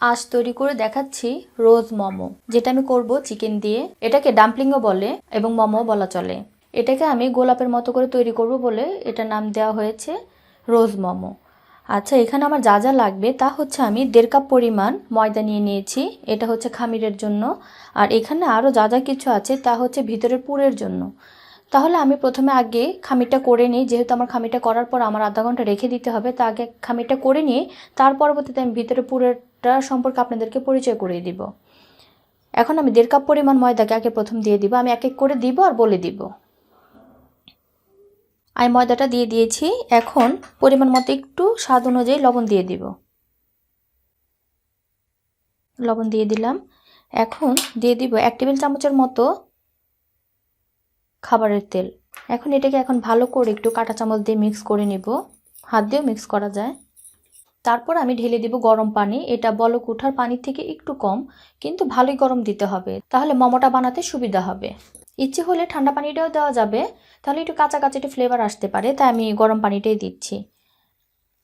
আজ তৈরি করে দেখাচ্ছি রোজ মোমো, যেটা আমি করব চিকেন দিয়ে। এটাকে ডাম্পলিংও বলে এবং মোমো বলা চলে। এটাকে আমি গোলাপের মতো করে তৈরি করব বলে এটা নাম দেওয়া হয়েছে রোজ মোমো। আচ্ছা এখানে আমার যা যা লাগবে তা হচ্ছে আমি দেড় কাপ পরিমাণ ময়দা নিয়ে নিয়েছি, এটা হচ্ছে খামিরের জন্য। আর এখানে আরও যা যা কিছু আছে তা হচ্ছে ভিতরের পুরের জন্য। তাহলে আমি প্রথমে আগে খামিরটা করে নিই, যেহেতু আমার খামিরটা করার পর আমার আধা ঘণ্টা রেখে দিতে হবে, তা আগে খামিরটা করে নিয়ে তার পরবর্তীতে আমি ভিতরে পুরেরটা সম্পর্কে আপনাদেরকে পরিচয় করিয়ে দিব। এখন আমি দেড় কাপ পরিমাণ ময়দাকে আগে প্রথম দিয়ে দিব, আমি এক এক করে দিব আর বলে দিব। আমি ময়দাটা দিয়ে দিয়েছি, এখন পরিমাণ মতো একটু স্বাদ অনুযায়ী লবণ দিয়ে দিব। লবণ দিয়ে দিলাম। এখন দিয়ে দিব এক টেবিল চামচের মতো খাবারের তেল। এখন এটাকে এখন ভালো করে একটু কাঁটা চামচ দিয়ে মিক্স করে নিব। হাত দিয়েও মিক্স করা যায়। তারপর আমি ঢেলে দিব গরম পানি। এটা বলক উঠার পানির থেকে একটু কম, কিন্তু ভালোই গরম দিতে হবে। তাহলে মোমোটা বানাতে সুবিধা হবে। ইচ্ছে হলে ঠান্ডা পানিটাও দেওয়া যাবে। তাহলে একটু কাঁচা কাঁচা একটু ফ্লেভার আসতে পারে, তাই আমি গরম পানিটাই দিচ্ছি।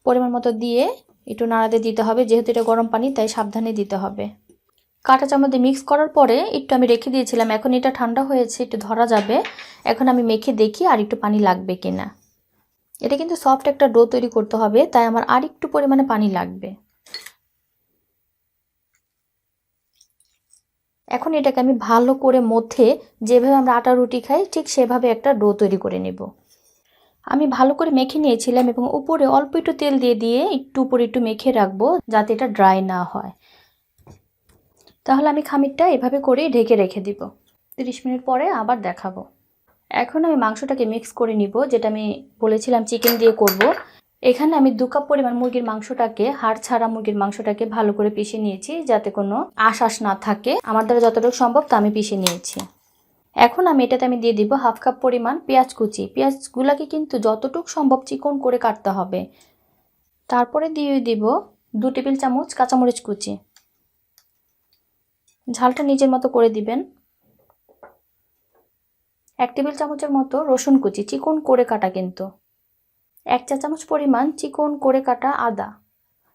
পরিমাণ মতো দিয়ে একটু নাড়াতে দিতে হবে, যেহেতু এটা গরম পানি, তাই সাবধানে দিতে হবে। কাঁটা চামচ দিয়ে মিক্স করার পরে একটু আমি রেখে দিয়েছিলাম। এখন এটা ঠান্ডা হয়েছে, একটু ধরা যাবে। এখন আমি মেখে দেখি আর একটু পানি লাগবে কিনা। এটা কিন্তু সফট একটা ডো তৈরি করতে হবে, তাই আমার আর একটু পরিমাণে পানি লাগবে। এখন এটাকে আমি ভালো করে মধ্যে যেভাবে আমরা আটা রুটি খাই, ঠিক সেভাবে একটা ডো তৈরি করে নেব। আমি ভালো করে মেখে নিয়েছিলাম এবং উপরে অল্প একটু তেল দিয়ে দিয়ে একটু উপরে একটু মেখে রাখব, যাতে এটা ড্রাই না হয়। তাহলে আমি খামিরটা এভাবে করেই ঢেকে রেখে দিব। তিরিশ মিনিট পরে আবার দেখাবো। এখন আমি মাংসটাকে মিক্স করে নিব, যেটা আমি বলেছিলাম চিকেন দিয়ে করব। এখানে আমি দু কাপ পরিমাণ মুরগির মাংসটাকে, হাড় ছাড়া মুরগির মাংসটাকে ভালো করে পিষে নিয়েছি, যাতে কোনো আশ্বাস না থাকে। আমার দ্বারা যতটুকু সম্ভব তা আমি পিষে নিয়েছি। এখন আমি এটাতে আমি দিয়ে দিব হাফ কাপ পরিমাণ পেঁয়াজ কুচি। পেঁয়াজগুলাকে কিন্তু যতটুকু সম্ভব চিকন করে কাটতে হবে। তারপরে দিয়ে দিব দু টেবিল চামচ কাঁচামরিচ কুচি। ঝালটা নিজের মতো করে দিবেন। এক টেবিল চামচের মতো রসুন কুচি, চিকন করে কাটা কিন্তু। এক চা চামচ পরিমাণ চিকন করে কাটা আদা।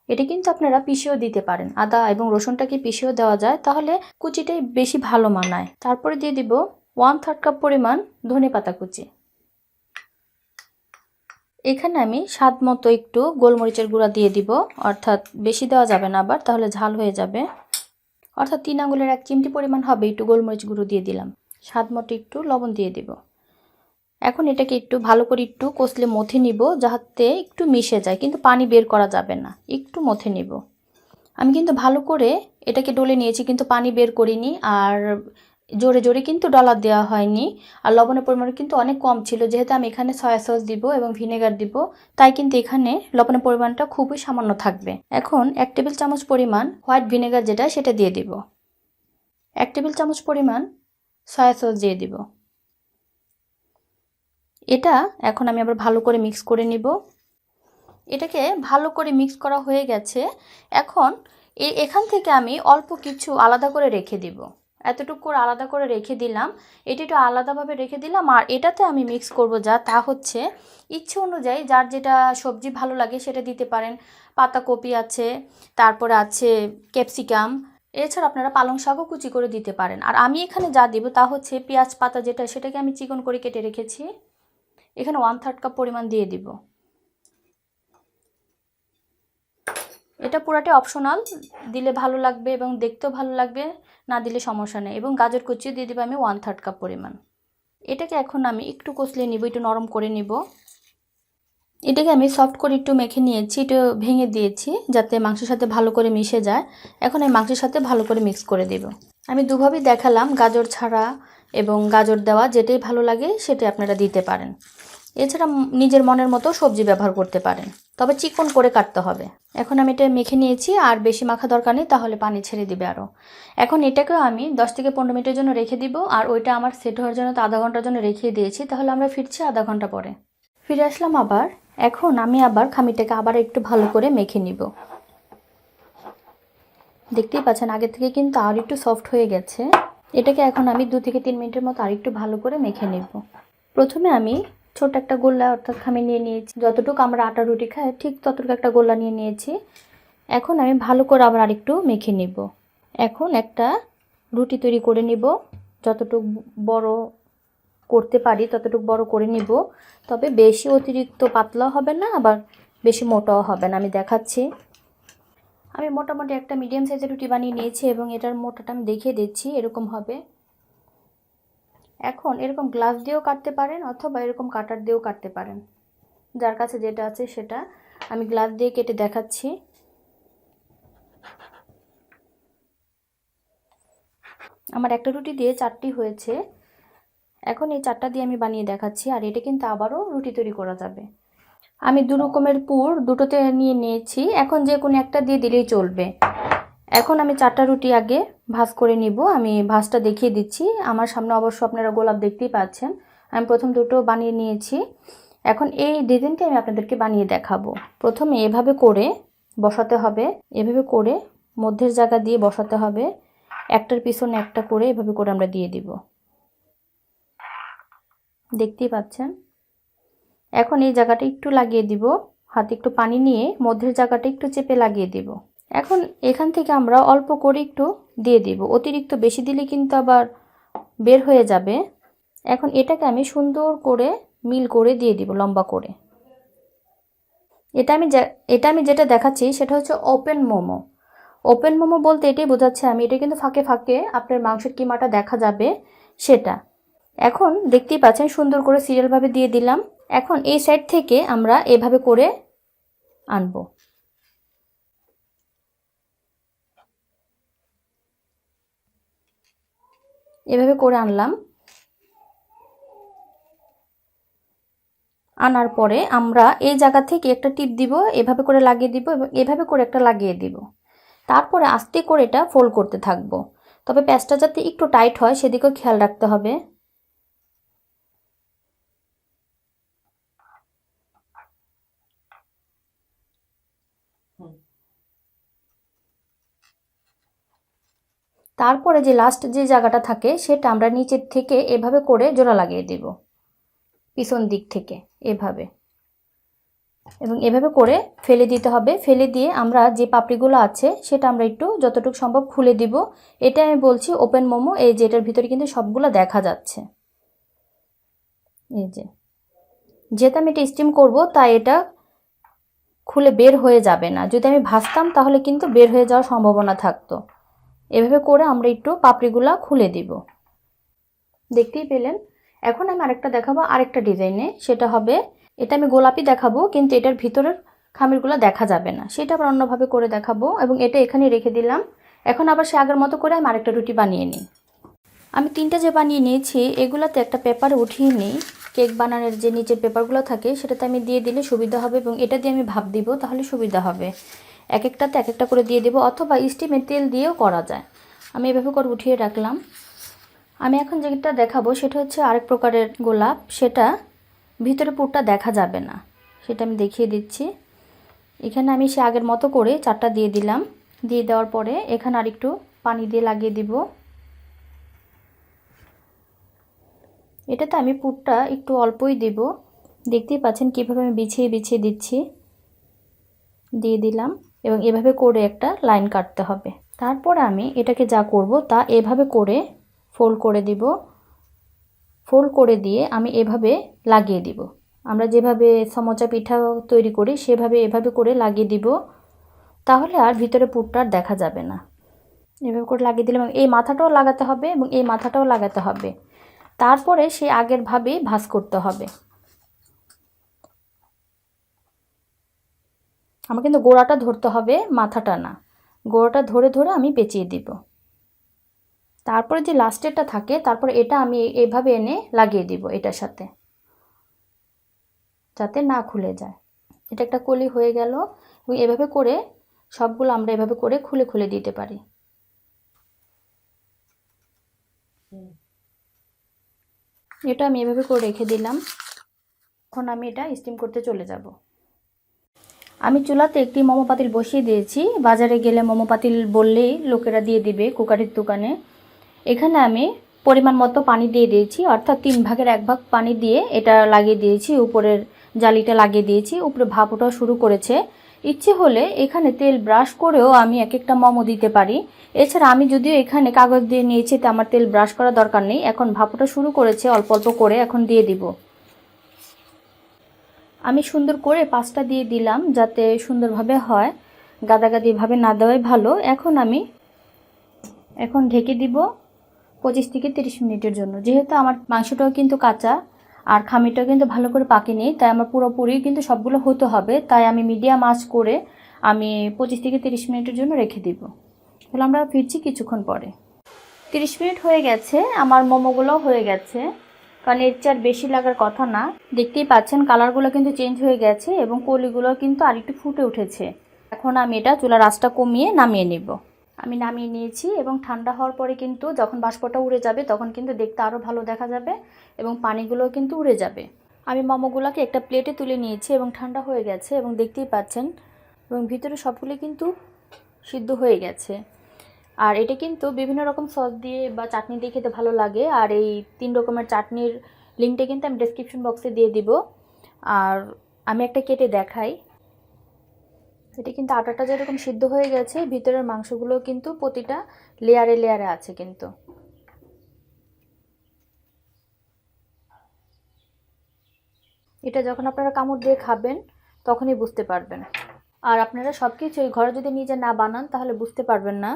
এটা কিন্তু আপনারা পিষেও দিতে পারেন। আদা এবং রসুনটাকে পিষেও দেওয়া যায়? তাহলে কুচিটাই বেশি ভালো মানায়। তারপরে দিয়ে দিব ওয়ান থার্ড কাপ পরিমাণ ধনে পাতা কুচি। এখানে আমি স্বাদ মতো একটু গোলমরিচের গুঁড়া দিয়ে দিব। অর্থাৎ বেশি দেওয়া যাবে না আবার, তাহলে ঝাল হয়ে যাবে। অর্থাৎ তিন আঙুলের এক চিমটি পরিমাণ হবে, একটু গোলমরিচ গুঁড়ো দিয়ে দিলাম। স্বাদ মতো একটু লবণ দিয়ে দেব। এখন এটাকে একটু ভালো করে একটু কষলে মথে নিব, যাহাতে একটু মিশে যায়, কিন্তু পানি বের করা যাবে না। একটু মথে নিব। আমি কিন্তু ভালো করে এটাকে ডলে নিয়েছি, কিন্তু পানি বের করিনি। আর জোরে জোরে কিন্তু ডলার দেওয়া হয়নি। আর লবণের পরিমাণ কিন্তু অনেক কম ছিল। যেহেতু আমি এখানে সয়া সস দিব এবং ভিনেগার দিব, তাই কিন্তু এখানে লবণের পরিমাণটা খুবই সামান্য থাকবে। এখন এক টেবিল চামচ পরিমাণ হোয়াইট ভিনেগার যেটা, সেটা দিয়ে দিব। এক টেবিল চামচ পরিমাণ সয়া সস দিয়ে দিব। এটা এখন আমি আবার ভালো করে মিক্স করে নিব। এটাকে ভালো করে মিক্স করা হয়ে গেছে। এখন এখান থেকে আমি অল্প কিছু আলাদা করে রেখে দিব। এতটুকু করে আলাদা করে রেখে দিলাম। এটা একটু আলাদাভাবে রেখে দিলাম। আর এটাতে আমি মিক্স করব যা, তা হচ্ছে ইচ্ছে অনুযায়ী যার যেটা সবজি ভালো লাগে সেটা দিতে পারেন। পাতাকপি আছে, তারপরে আছে ক্যাপসিকাম এছাড়া আপনারা পালং শাকও কুচি করে দিতে পারেন। আর আমি এখানে যা দিব তা হচ্ছে পেঁয়াজ পাতা যেটা, সেটাকে আমি চিকন করে কেটে রেখেছি। এখানে ওয়ান থার্ড কাপ পরিমাণ দিয়ে দিব। এটা পুরাটাই অপশনাল দিলে ভালো লাগবে এবং দেখতেও ভালো লাগবে, না দিলে সমস্যা নেই। এবং গাজর কুচিও দিয়ে দেবো আমি ওয়ান থার্ড কাপ পরিমাণ। এটাকে এখন আমি একটু কষলে নিব, একটু নরম করে নিব। এটাকে আমি সফট করে একটু মেখে নিয়েছি, একটু ভেঙে দিয়েছি, যাতে মাংসের সাথে ভালো করে মিশে যায়। এখন আমি মাংসের সাথে ভালো করে মিক্স করে দেব। আমি দুভাবেই দেখালাম গাজর ছাড়া এবং গাজর দেওয়া যেটাই ভালো লাগে সেটাই আপনারা দিতে পারেন। এছাড়া নিজের মনের মতো সবজি ব্যবহার করতে পারেন। তবে চিকন করে কাটতে হবে। এখন আমি এটা মেখে নিয়েছি, আর বেশি মাখা দরকার নেই, তাহলে পানি ছেড়ে দিবে আরও এখন এটাকেও আমি দশ থেকে পনেরো মিনিটের জন্য রেখে দিব, আর ওইটা আমার সেট হওয়ার জন্য তো আধা ঘণ্টার জন্য রেখে দিয়েছি, তাহলে আমরা ফিরছি আধা ঘণ্টা পরে। ফিরে আসলাম আবার। এখন আমি আবার খামিটাকে আবার একটু ভালো করে মেখে নিব। দেখতেই পাচ্ছেন, আগে থেকে কিন্তু আর একটু সফট হয়ে গেছে। এটাকে এখন আমি দু থেকে তিন মিনিটের মতো আর একটু ভালো করে মেখে নেব। প্রথমে আমি ছোট একটা গোল্লা অর্থাৎ খামি নিয়ে নিয়েছি। যতটুকু আমরা আটা রুটি খাই, ঠিক ততটুকু একটা গোল্লা নিয়ে নিয়েছি। এখন আমি ভালো করে আবার আরেকটু মেখে নিব। এখন একটা রুটি তৈরি করে নিব। যতটুকু বড় করতে পারি, ততটুকু বড় করে নিব। তবে বেশি অতিরিক্ত পাতলাও হবে না, আবার বেশি মোটাও হবে না, আমি দেখাচ্ছি। আমি মোটামুটি একটা মিডিয়াম সাইজের রুটি বানিয়ে নিয়েছি এবং এটার মোটাটা আমি দেখিয়ে দিচ্ছি, এরকম হবে। এখন এরকম গ্লাস দিয়েও কাটতে পারেন অথবা এরকম কাটার দিয়েও কাটতে পারেন। যার কাছে যেটা আছে সেটা আমি গ্লাস দিয়ে কেটে দেখাচ্ছি। আমার একটা রুটি দিয়ে চারটি হয়েছে। এখন এই চারটা দিয়ে আমি বানিয়ে দেখাচ্ছি আর এটা কিন্তু আবারও রুটি তৈরি করা যাবে। আমি দু রকমের পুর দুটোতে নিয়ে নিয়েছি। এখন যে কোনো একটা দিয়ে দিলেই চলবে। এখন আমি চারটা রুটি আগে ভাজ করে নিব। আমি ভাজটা দেখিয়ে দিচ্ছি। আমার সামনে অবশ্য আপনারা গোলাপ দেখতেই পাচ্ছেন। আমি প্রথম দুটো বানিয়ে নিয়েছি। এখন এই ডিজাইনটি আমি আপনাদেরকে বানিয়ে দেখাবো। প্রথমে এভাবে করে বসাতে হবে। এভাবে করে মধ্যের জায়গা দিয়ে বসাতে হবে। একটার পিছনে একটা করে এভাবে করে আমরা দিয়ে দিব। দেখতেই পাচ্ছেন? এখন এই জায়গাটা একটু লাগিয়ে দিব। হাতে একটু পানি নিয়ে মধ্যের জায়গাটা একটু চেপে লাগিয়ে দিব। এখন এখান থেকে আমরা অল্প করে একটু দিয়ে দিব। অতিরিক্ত বেশি দিলে কিন্তু আবার বের হয়ে যাবে। এখন এটাকে আমি সুন্দর করে মিল করে দিয়ে দিব, লম্বা করে। এটা আমি এটা আমি যেটা দেখাচ্ছি সেটা হচ্ছে ওপেন মোমো। ওপেন মোমো বলতে এটাই বোঝাচ্ছে আমি, এটা কিন্তু ফাঁকে ফাঁকে আপনার মাংসের কিমাটা দেখা যাবে সেটা। এখন দেখতেই পাচ্ছেন সুন্দর করে সিরিয়ালভাবে দিয়ে দিলাম। এখন এই সাইড থেকে আমরা এভাবে করে আনব। এভাবে করে আনলাম। আনার পরে আমরা এই জায়গা থেকে একটা টিপ দিব, এভাবে করে লাগিয়ে দিব এবং এভাবে করে একটা লাগিয়ে দিব। তারপরে আস্তে করে এটা ফোল্ড করতে থাকব। তবে প্যাচটা যাতে একটু টাইট হয়, সেদিকেও খেয়াল রাখতে হবে। তারপরে যে লাস্ট যে জায়গাটা থাকে, সেটা আমরা নিচের থেকে এভাবে করে জোড়া লাগিয়ে দেব। পিছন দিক থেকে এভাবে। এবং এভাবে করে ফেলে দিতে হবে। ফেলে দিয়ে আমরা যে পাপড়িগুলো আছে, সেটা আমরা একটু যতটুকু সম্ভব খুলে দিব। এটা আমি বলছি ওপেন মোমো, এই যে এটার ভিতরে কিন্তু সবগুলো দেখা যাচ্ছে। এই যে। যেহেতু আমি এটা স্টিম করব, তাই এটা খুলে বের হয়ে যাবে না। যদি আমি ভাজতাম, তাহলে কিন্তু বের হয়ে যাওয়ার সম্ভাবনা থাকতো। এভাবে করে আমরা একটু পাপড়িগুলা খুলে দিব। দেখতেই পেলেন? এখন আমি আরেকটা দেখাবো, আরেকটা ডিজাইনে। সেটা হবে, এটা আমি গোলাপি দেখাবো, কিন্তু এটার ভিতরের খামিরগুলো দেখা যাবে না। সেটা আবার অন্যভাবে করে দেখাবো এবং এটা এখানে রেখে দিলাম। এখন আবার সে আগের মতো করে আমি আরেকটা রুটি বানিয়ে নিই। আমি তিনটা যে বানিয়ে নিয়েছি, এগুলোতে একটা পেপার উঠিয়ে নিই। কেক বানানোর যে নিচের পেপারগুলো থাকে, সেটাতে আমি দিয়ে দিলে সুবিধা হবে এবং এটা দিয়ে আমি ভাব দিব, তাহলে সুবিধা হবে। এক একটাতে এক একটা করে দিয়ে দেবো, অথবা স্টিমের তেল দিয়েও করা যায়। আমি এভাবে করে উঠিয়ে রাখলাম। আমি এখন যেটা দেখাবো সেটা হচ্ছে আরেক প্রকারের গোলাপ। সেটা ভিতরে পুরটা দেখা যাবে না। সেটা আমি দেখিয়ে দিচ্ছি। এখানে আমি সে আগের মতো করে চারটা দিয়ে দিলাম। দিয়ে দেওয়ার পরে এখানে আরেকটু পানি দিয়ে লাগিয়ে দিব। এটাতে আমি পুরটা একটু অল্পই দেব। দেখতেই পাচ্ছেন কীভাবে আমি বিছিয়ে বিছিয়ে দিচ্ছি। দিয়ে দিলাম। এবং এভাবে করে একটা লাইন কাটতে হবে। তারপরে আমি এটাকে যা করব তা এভাবে করে ফোল্ড করে দিব। ফোল্ড করে দিয়ে আমি এভাবে লাগিয়ে দিব। আমরা যেভাবে সমচা পিঠা তৈরি করি, সেভাবে এভাবে করে লাগিয়ে দিব। তাহলে আর ভিতরে পুরটা দেখা যাবে না। এভাবে করে লাগিয়ে দিলাম এই মাথাটাও লাগাতে হবে এবং এই মাথাটাও লাগাতে হবে। তারপরে সে আগের ভাবেই ভাস করতে হবে। আমার কিন্তু গোড়াটা ধরতে হবে মাথাটা না। গোড়াটা ধরে ধরে আমি পেঁচিয়ে দিব। তারপরে যে লাস্টেরটা থাকে, তারপরে এটা আমি এভাবে এনে লাগিয়ে দিব এটার সাথে। যাতে না খুলে যায়। এটা একটা কলি হয়ে গেল এবং এভাবে করে সবগুলো আমরা এভাবে করে খুলে খুলে দিতে পারি। এটা আমি এভাবে করে রেখে দিলাম। এখন আমি এটা স্টিম করতে চলে যাব। আমি চুলাতে একটি মোমো পাতিল বসিয়ে দিয়েছি। বাজারে গেলে মোমো পাতিল বললেই লোকেরা দিয়ে দিবে কুকারের দোকানে। এখানে আমি পরিমাণ মতো পানি দিয়ে দিয়েছি, অর্থাৎ তিন ভাগের এক ভাগ পানি দিয়ে এটা লাগিয়ে দিয়েছি, উপরের জালিটা লাগিয়ে দিয়েছি, উপরে ভাপ ওঠাও শুরু করেছে। ইচ্ছে হলে এখানে তেল ব্রাশ করেও আমি এক একটা মোমো দিতে পারি। এছাড়া আমি যদিও এখানে কাগজ দিয়ে নিয়েছি, তো আমার তেল ব্রাশ করার দরকার নেই, এখন ভাপটা শুরু করেছে, অল্প অল্প করে এখন দিয়ে দিব। আমি সুন্দর করে পাঁচটা দিয়ে দিলাম যাতে সুন্দরভাবে হয়। গাদাগাদিভাবে না দেওয়াই ভালো। এখন আমি এখন ঢেকে দিব পঁচিশ থেকে তিরিশ মিনিটের জন্য। যেহেতু আমার মাংসটাও কিন্তু কাঁচা আর খামিটাও কিন্তু ভালো করে পাকেনি তাই আমার পুরোপুরি কিন্তু সবগুলো হতে হবে। তাই আমি মিডিয়াম আঁচ করে আমি পঁচিশ থেকে তিরিশ মিনিটের জন্য রেখে দিব। তাহলে আমরা ফিরছি কিছুক্ষণ পরে। তিরিশ মিনিট হয়ে গেছে। আমার মোমোগুলোও হয়ে গেছে। কারণ এর চেয়ে আর বেশি লাগার কথা না। দেখতেই পাচ্ছেন কালারগুলো কিন্তু চেঞ্জ হয়ে গেছে এবং কলিগুলো কিন্তু আরেকটু ফুটে উঠেছে। এখন আমি এটা চুলার আঁচটা কমিয়ে নামিয়ে নেব। আমি নামিয়ে নিয়েছি এবং ঠান্ডা হওয়ার পরে কিন্তু যখন বাষ্পটা উড়ে যাবে তখন কিন্তু দেখতে আরও ভালো দেখা যাবে এবং পানিগুলো কিন্তু উড়ে যাবে। আমি মোমোগুলোকে একটা প্লেটে তুলে নিয়েছি এবং ঠান্ডা হয়ে গেছে এবং দেখতেই পাচ্ছেন এবং ভিতরে সবগুলো কিন্তু সিদ্ধ হয়ে গেছে। আর এটা কিন্তু বিভিন্ন রকম সস দিয়ে বা চাটনি দিয়ে খেতে ভালো লাগে। আর এই তিন রকমের চাটনির লিঙ্কটা কিন্তু আমি ডেসক্রিপশন বক্সে দিয়ে দিব। আর আমি একটা কেটে দেখাই। এটা কিন্তু আটাটা যেরকম সিদ্ধ হয়ে গেছে, ভিতরের মাংসগুলো কিন্তু প্রতিটা লেয়ারে লেয়ারে আছে কিন্তু। এটা যখন আপনারা কামড় দিয়ে খাবেন, তখনই বুঝতে পারবেন। আর আপনারা সব কিছুই ঘরে যদি নিজে না বানান, তাহলে বুঝতে পারবেন না।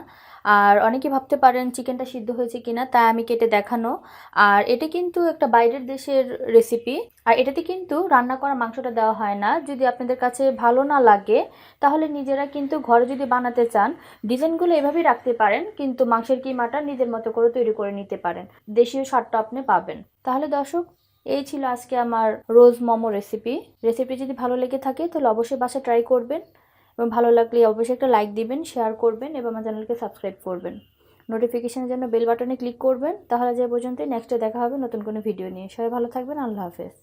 আর অনেকে ভাবতে পারেন চিকেনটা সিদ্ধ হয়েছে কিনা তাই আমি কেটে দেখানো। আর এটা কিন্তু একটা বাইরের দেশের রেসিপি আর এটাতে কিন্তু রান্না করা মাংসটা দেওয়া হয় না। যদি আপনাদের কাছে ভালো না লাগে, তাহলে নিজেরা কিন্তু ঘরে যদি বানাতে চান, ডিজাইনগুলো এভাবেই রাখতে পারেন, কিন্তু মাংসের কিমাটা নিজের মতো করে তৈরি করে নিতে পারেন। দেশীয় স্বাদটা আপনি পাবেন। তাহলে দর্শক এই ছিল আজকে আমার রোজ মোমো রেসিপি রেসিপি যদি ভালো লেগে থাকে, তাহলে অবশ্যই বাসে ট্রাই করবেন। এবং ভালো লাগলে অবশ্যই একটা লাইক দিবেন শেয়ার করবেন এবং আমার চ্যানেলকে সাবস্ক্রাইব করবেন। নোটিফিকেশানের জন্য বেল বাটনে ক্লিক করবেন, তাহলে যে পর্যন্ত নেক্সটে দেখা হবে নতুন কোনো ভিডিও নিয়ে। সবাই ভালো থাকবেন, আল্লাহ হাফেজ।